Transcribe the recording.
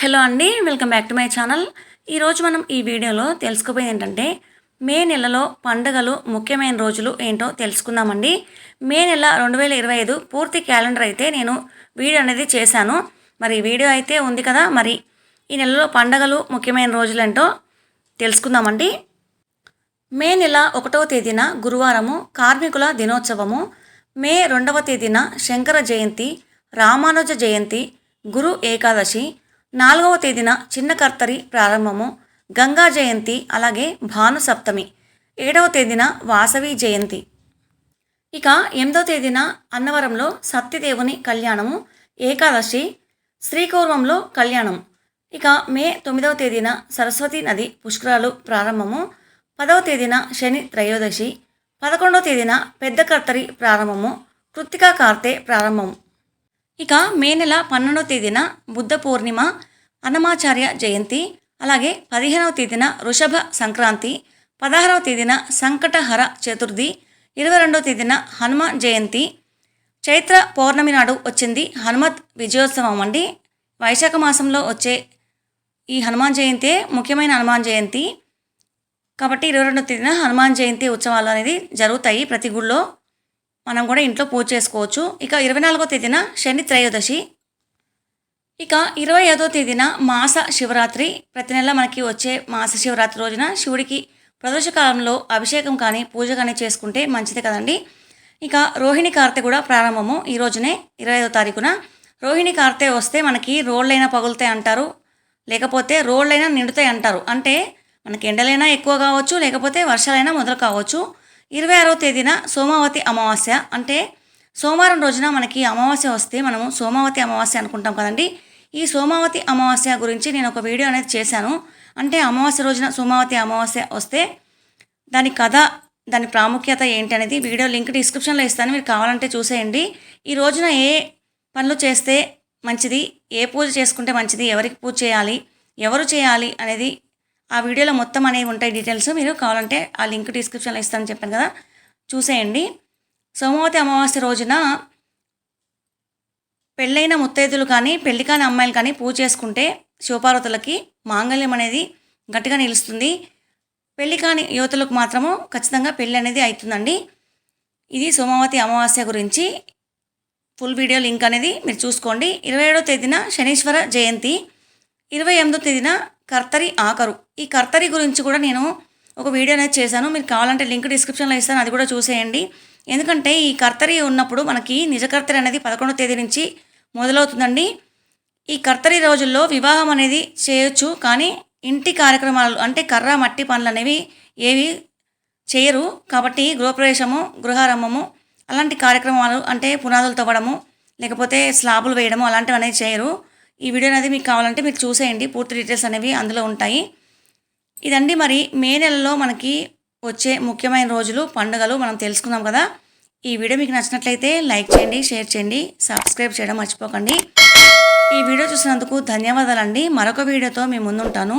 Hello అండి welcome back to my channel. ఈరోజు మనం ఈ వీడియోలో తెలుసుకోబోయేది ఏంటంటే మే నెలలో పండుగలు ముఖ్యమైన రోజులు ఏంటో తెలుసుకుందామండి. మే నెల రెండు వేల ఇరవై ఐదు పూర్తి క్యాలెండర్ అయితే నేను వీడియో అనేది చేశాను. మరి వీడియో అయితే ఉంది కదా మరి ఈ నెలలో పండుగలు ముఖ్యమైన రోజులు ఏంటో తెలుసుకుందామండి. మే నెల ఒకటవ తేదీన గురువారము కార్మికుల దినోత్సవము. మే రెండవ తేదీన శంకర జయంతి రామానుజ జయంతి గురు ఏకాదశి నాలుగవ తేదీన చిన్న కర్తరి ప్రారంభము గంగా జయంతి అలాగే భాను సప్తమి ఏడవ తేదీన వాసవి జయంతి. ఇక ఎనిమిదవ తేదీన అన్నవరంలో సత్యదేవుని కళ్యాణము ఏకాదశి శ్రీకౌర్వంలో కళ్యాణం ఇక మే తొమ్మిదవ తేదీన సరస్వతి నది పుష్కరాలు ప్రారంభము పదవ తేదీన శని త్రయోదశి పదకొండవ తేదీన పెద్ద కర్తరి ప్రారంభము కృత్తికా కార్తె ప్రారంభం ఇక మే నెల పన్నెండవ తేదీన బుద్ధ పూర్ణిమ అన్నమాచార్య జయంతి అలాగే పదిహేనవ తేదీన వృషభ సంక్రాంతి పదహారవ తేదీన సంకటహర చతుర్థి ఇరవై రెండవ తేదీన హనుమాన్ జయంతి చైత్ర పౌర్ణమి నాడు వచ్చింది హనుమత్ విజయోత్సవం అండి. వైశాఖ మాసంలో వచ్చే ఈ హనుమాన్ జయంతి ముఖ్యమైన హనుమాన్ జయంతి. కాబట్టి ఇరవై రెండవ తేదీన హనుమాన్ జయంతి ఉత్సవాలు అనేది జరుగుతాయి ప్రతి గుళ్ళో. మనం కూడా ఇంట్లో పూజ చేసుకోవచ్చు. ఇక ఇరవై నాలుగో తేదీన శని త్రయోదశి. ఇక ఇరవై ఐదో తేదీన మాస శివరాత్రి. ప్రతి నెల మనకి వచ్చే మాస శివరాత్రి రోజున శివుడికి ప్రదోషకాలంలో అభిషేకం కానీ పూజ కానీ చేసుకుంటే మంచిది కదండి. ఇక రోహిణి కార్తె కూడా ప్రారంభము ఈ రోజునే ఇరవై ఐదో తారీఖున. రోహిణి కార్తె వస్తే మనకి రోళ్ళైనా పగులుతాయి అంటారు లేకపోతే రోళ్ళైనా నిండుతాయి అంటారు. అంటే మనకి ఎండలైనా ఎక్కువ కావచ్చు లేకపోతే వర్షాలైనా మొదలు కావచ్చు. ఇరవై ఆరో తేదీన సోమావతి అమావాస్య. అంటే సోమవారం రోజున మనకి అమావాస్య వస్తే మనము సోమావతి అమావాస్య అనుకుంటాం కదండి. ఈ సోమావతి అమావాస్య గురించి నేను ఒక వీడియో అనేది చేశాను. అంటే అమావాస్య రోజున సోమావతి అమావాస్య వస్తే దాని కథ దాని ప్రాముఖ్యత ఏంటి అనేది వీడియో లింక్ డిస్క్రిప్షన్లో ఇస్తాను. మీరు కావాలంటే చూసేయండి. ఈ రోజున ఏ పనులు చేస్తే మంచిది? ఏ పూజ చేసుకుంటే మంచిది? ఎవరికి పూజ చేయాలి? ఎవరు చేయాలి? అనేది ఆ వీడియోలో మొత్తం అనేవి ఉంటాయి డీటెయిల్స్. మీరు కావాలంటే ఆ లింక్ డిస్క్రిప్షన్లో ఇస్తానని చెప్పాను కదా. చూసేయండి. సోమవతి అమావాస్య రోజున పెళ్ళైన ముత్తైదులు కానీ పెళ్ళి కాని అమ్మాయిలు కానీ పూజ చేసుకుంటే శివపార్వతులకి మాంగళ్యం అనేది గట్టిగా నిలుస్తుంది. పెళ్ళి కాని యువతులకు మాత్రము ఖచ్చితంగా పెళ్ళి అనేది అవుతుందండి. ఇది సోమావతి అమావాస్య గురించి ఫుల్ వీడియో లింక్ అనేది మీరు చూసుకోండి. ఇరవై ఏడో తేదీన శనీశ్వర జయంతి ఇరవై ఎనిమిదో తేదీన కర్తరి ఆఖరు ఈ కర్తరి గురించి కూడా నేను ఒక వీడియో అనేది చేశాను. మీరు కావాలంటే లింక్ డిస్క్రిప్షన్లో ఇస్తాను అది కూడా చూసేయండి. ఎందుకంటే ఈ కర్తరి ఉన్నప్పుడు మనకి నిజ కర్తరి అనేది పదకొండో తేదీ నుంచి మొదలవుతుందండి. ఈ కర్తరి రోజుల్లో వివాహం అనేది చేయొచ్చు కానీ ఇంటి కార్యక్రమాలు అంటే కర్ర మట్టి పనులు అనేవి ఏవి చేయరు. కాబట్టి గృహప్రవేశము గృహారంభము అలాంటి కార్యక్రమాలు అంటే పునాదులు తవ్వడము లేకపోతే స్లాబులు వేయడము అలాంటివి అనేది చేయరు. ఈ వీడియో అనేది మీకు కావాలంటే మీరు చూసేయండి. పూర్తి డీటెయిల్స్ అనేవి అందులో ఉంటాయి. ఇదండి మరి మే నెలలో మనకి వచ్చే ముఖ్యమైన రోజులు పండుగలు మనం తెలుసుకున్నాం కదా. ఈ వీడియో మీకు నచ్చినట్లయితే లైక్ చేయండి షేర్ చేయండి సబ్స్క్రైబ్ చేయడం మర్చిపోకండి. ఈ వీడియో చూసినందుకు ధన్యవాదాలండి. మరొక వీడియోతో మీ ముందుంటాను.